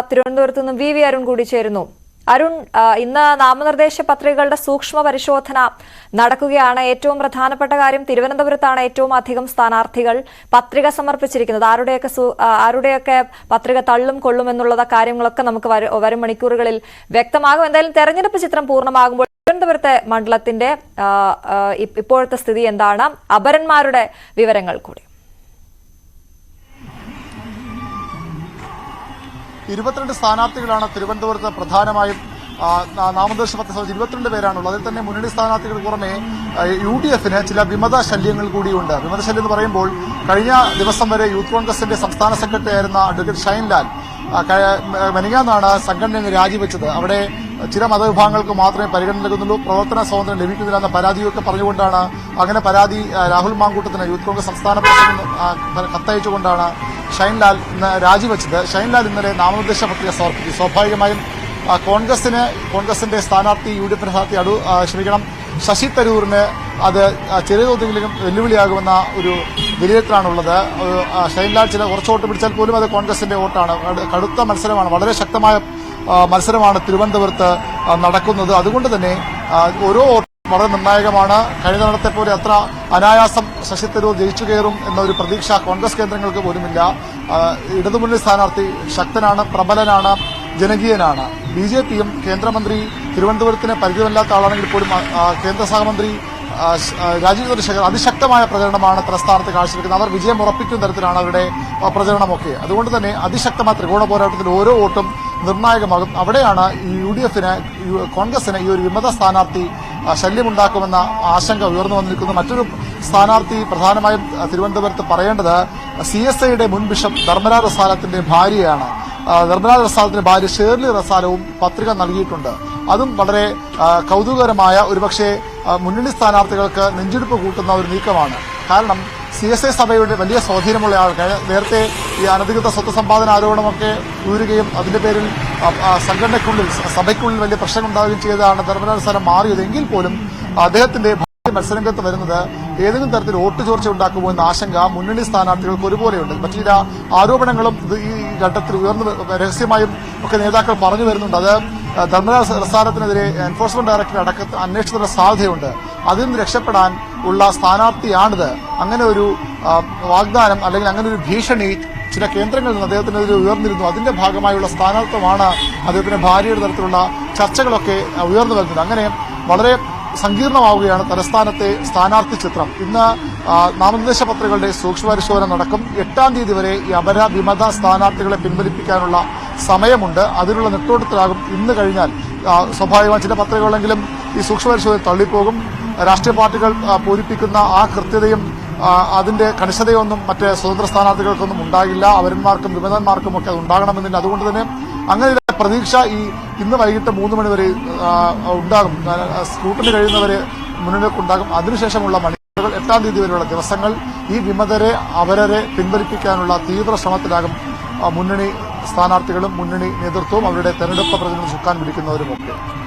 തിരുവനന്തപുരത്ത് നിന്നും V V Arun കൂടി ചേരുന്നു. അരുൺ ഇന്ന് നാമനിർദ്ദേശ പത്രികകളുടെ സൂക്ഷ്മ പരിശോധന നടക്കുകയാണ്. ഏറ്റവും പ്രധാനപ്പെട്ട കാര്യം തിരുവനന്തപുരത്താണ് ഏറ്റവും അധികം സ്ഥാനാർത്ഥികൾ പത്രിക സമർപ്പിച്ചിരിക്കുന്നത്. ആരുടെയൊക്കെ ആരുടെയൊക്കെ പത്രിക തള്ളും കൊള്ളും എന്നുള്ള കാര്യങ്ങളൊക്കെ നമുക്ക് വരു- മണിക്കൂറുകളിൽ വ്യക്തമാകും. എന്തായാലും തെരഞ്ഞെടുപ്പ് ചിത്രം പൂർണമാകുമ്പോൾ തിരുവനന്തപുരത്തെ മണ്ഡലത്തിന്റെ ഇപ്പോഴത്തെ സ്ഥിതി എന്താണ്? അപരന്മാരുടെ വിവരങ്ങൾ കൂടി. ഇരുപത്തിരണ്ട് സ്ഥാനാർത്ഥികളാണ് തിരുവനന്തപുരത്ത് പ്രധാനമായും നാമനിർദ്ദേശ പത്രിക ഇരുപത്തിരണ്ട് പേരാണുള്ളത്. അതിൽ തന്നെ മുന്നണി സ്ഥാനാർത്ഥികൾ പുറമെ യു ഡി എഫിന് ചില വിമത ശല്യങ്ങൾ കൂടിയുണ്ട്. വിമത ശല്യം എന്ന് പറയുമ്പോൾ കഴിഞ്ഞ ദിവസം വരെ യൂത്ത് കോൺഗ്രസിന്റെ സംസ്ഥാന സെക്രട്ടറി ആയിരുന്ന അഡ്വക്കേറ്റ് ഷൈൻലാൽ മെനങ്ങാന്നാണ് സംഘടന രാജിവെച്ചത്. അവിടെ ചില മതവിഭാഗങ്ങൾക്ക് മാത്രമേ പരിഗണന നൽകുന്നുള്ളൂ. പ്രവർത്തന സ്വാതന്ത്ര്യം ലഭിക്കുന്നില്ല എന്ന പരാതിയൊക്കെ പറഞ്ഞുകൊണ്ടാണ് അങ്ങനെ പരാതി രാഹുൽ മാങ്കൂട്ടത്തിന് യൂത്ത് കോൺഗ്രസ് സംസ്ഥാന പ്രസിഡന്റ് കത്തയച്ചുകൊണ്ടാണ് ഷൈൻലാൽ ഇന്ന് രാജിവെച്ചത്. ഷൈൻലാൽ ഇന്നലെ നാമനിർദ്ദേശ പത്രിക സമർപ്പിച്ചു. സ്വാഭാവികമായും കോൺഗ്രസിന് കോൺഗ്രസിന്റെ സ്ഥാനാർത്ഥി യു ഡി എഫിന്റെ സ്ഥാനാർത്ഥി അടു ക്ഷമിക്കണം ശശി തരൂരിന് അത് ചെറിയ തോതിലെങ്കിലും വെല്ലുവിളിയാകുമെന്ന ഒരു വിലയിരുത്തലാണുള്ളത്. ഷൈൻലാൽ ചില കുറച്ച് വോട്ട് പിടിച്ചാൽ പോലും അത് കോൺഗ്രസിന്റെ വോട്ടാണ്. കടുത്ത മത്സരമാണ്. വളരെ ശക്തമായ മത്സരമാണ് തിരുവനന്തപുരത്ത് നടക്കുന്നത്. അതുകൊണ്ട് തന്നെ ഓരോ വളരെ നിർണായകമാണ്. കഴിഞ്ഞ തവണത്തെ പോലെ അത്ര അനായാസം ശശി തരൂർ ജയിച്ചു കയറും എന്നൊരു പ്രതീക്ഷ കോൺഗ്രസ് കേന്ദ്രങ്ങൾക്ക് പോലുമില്ല. ഇടതുമുന്നണി സ്ഥാനാർത്ഥി ശക്തനാണ് പ്രബലനാണ് ജനകീയനാണ്. ബി ജെ പിയും കേന്ദ്രമന്ത്രി തിരുവനന്തപുരത്തിന് പരിചയമല്ലാത്ത ആളാണെങ്കിൽ പോലും കേന്ദ്ര സഹമന്ത്രി രാജീവ് ചന്ദ്രശേഖർ അതിശക്തമായ പ്രചരണമാണ് തലസ്ഥാനത്ത് കാഴ്ചവെക്കുന്നത്. അവർ വിജയം ഉറപ്പിക്കുന്ന തരത്തിലാണ് അവരുടെ പ്രചരണമൊക്കെ. അതുകൊണ്ട് തന്നെ അതിശക്തമായ ത്രികോണ പോരാട്ടത്തിൽ ഓരോ വോട്ടും നിർണായകമാകും. അവിടെയാണ് ഈ യു ഡി എഫിന് കോൺഗ്രസിന് ഈ ഒരു വിമത സ്ഥാനാർത്ഥി ശല്യമുണ്ടാക്കുമെന്ന ആശങ്ക ഉയർന്നു വന്നിരിക്കുന്നു. മറ്റൊരു സ്ഥാനാർത്ഥി പ്രധാനമായും തിരുവനന്തപുരത്ത് പറയേണ്ടത് സി എസ് ഐയുടെ മുൻ ബിഷപ്പ് ധർമ്മരാജ് റസാലത്തിന്റെ ഭാര്യയാണ്. ധർമ്മരാജ് റസാലത്തിന്റെ ഭാര്യ ഷേർലി റസാലവും പത്രിക നൽകിയിട്ടുണ്ട്. അതും വളരെ കൗതുകകരമായ ഒരുപക്ഷെ മുന്നണി സ്ഥാനാർത്ഥികൾക്ക് നെഞ്ചിടിപ്പ് കൂട്ടുന്ന ഒരു നീക്കമാണ്. കാരണം സി എസ് ഐ സഭയുടെ വലിയ സ്വാധീനമുള്ള ആൾക്കാർ നേരത്തെ ഈ അനധികൃത സ്വത്ത് സമ്പാദന ആരോപണമൊക്കെ ഉയരുകയും അതിന്റെ പേരിൽ സംഘടനയ്ക്കുള്ളിൽ സഭയ്ക്കുള്ളിൽ വലിയ പ്രശ്നമുണ്ടാവുകയും ചെയ്തതാണ്. ധർമ്മരാജ സ്ഥാനം മാറിയത്. എങ്കിൽ പോലും അദ്ദേഹത്തിന്റെ മത്സരരംഗത്ത് വരുന്നത് ഏതെങ്കിലും തരത്തിൽ വോട്ട് ചോർച്ച ഉണ്ടാക്കുമോ എന്ന ആശങ്ക മുന്നണി സ്ഥാനാർത്ഥികൾക്ക് ഒരുപോലെയുണ്ട്. മറ്റു ചില ആരോപണങ്ങളും ഈ ഘട്ടത്തിൽ ഉയർന്നു രഹസ്യമായും ഒക്കെ നേതാക്കൾ പറഞ്ഞു വരുന്നുണ്ട്. അത് ധർമ്മരാജ പ്രസ്ഥാനത്തിനെതിരെ എൻഫോഴ്സ്മെന്റ് ഡയറക്ടർ അടക്ക അന്വേഷണത്തിന്റെ സാധ്യതയുണ്ട്. അതിൽ നിന്ന് രക്ഷപ്പെടാൻ ഉള്ള സ്ഥാനാർത്ഥിയാണിത്. അങ്ങനെ ഒരു വാഗ്ദാനം അല്ലെങ്കിൽ അങ്ങനെ ഒരു ഭീഷണി ചില കേന്ദ്രങ്ങളിൽ നിന്ന് അദ്ദേഹത്തിനെതിരെ ഉയർന്നിരുന്നു. അതിന്റെ ഭാഗമായുള്ള സ്ഥാനാർത്ഥമാണ് അദ്ദേഹത്തിന്റെ ഭാര്യയുടെ തരത്തിലുള്ള ചർച്ചകളൊക്കെ ഉയർന്നു വരുന്നത്. അങ്ങനെ വളരെ സങ്കീർണമാവുകയാണ് തലസ്ഥാനത്തെ സ്ഥാനാർത്ഥി ചിത്രം. ഇന്ന് നാമനിർദ്ദേശ പത്രികകളുടെ സൂക്ഷ്മ പരിശോധന നടക്കും. എട്ടാം തീയതി വരെ ഈ അപര വിമത സ്ഥാനാർത്ഥികളെ പിൻവലിപ്പിക്കാനുള്ള സമയമുണ്ട്. അതിനുള്ള നെട്ടോട്ടത്തിലാകും ഇന്ന് കഴിഞ്ഞാൽ. സ്വാഭാവികമായി ചില പത്രികകളെങ്കിലും ഈ സൂക്ഷ്മപരിശോധന തള്ളിപ്പോകും. രാഷ്ട്രീയ പാർട്ടികൾ പൂരിപ്പിക്കുന്ന ആ കൃത്യതയും അതിന്റെ കണിശതയൊന്നും മറ്റ് സ്വതന്ത്ര സ്ഥാനാർത്ഥികൾക്കൊന്നും ഉണ്ടാകില്ല. അവരന്മാർക്കും വിമതന്മാർക്കും ഒക്കെ അത് ഉണ്ടാകണമെന്നില്ല. അതുകൊണ്ട് തന്നെ അങ്ങനെ പ്രതീക്ഷ ഈ ഇന്ന് വൈകിട്ട് മൂന്ന് മണി വരെ ഉണ്ടാകും. ആ, സ്ക്രൂട്ടിന് കഴിയുന്നവരെ മുന്നിലേക്കുണ്ടാകും അതിനുശേഷമുള്ള മണിക്കൂറുകൾ എട്ടാം തീയതി വരെയുള്ള ദിവസങ്ങൾ ഈ വിമതരെ അവരെ പിൻവലിപ്പിക്കാനുള്ള തീവ്ര ശ്രമത്തിലാകും. മുന്നണി സ്ഥാനാർത്ഥികളും മുന്നണി നേതൃത്വവും അവരുടെ തെരഞ്ഞെടുപ്പ് പ്രതിനിധി ചുക്കാൻ പിടിക്കുന്നവരുമൊക്കെ.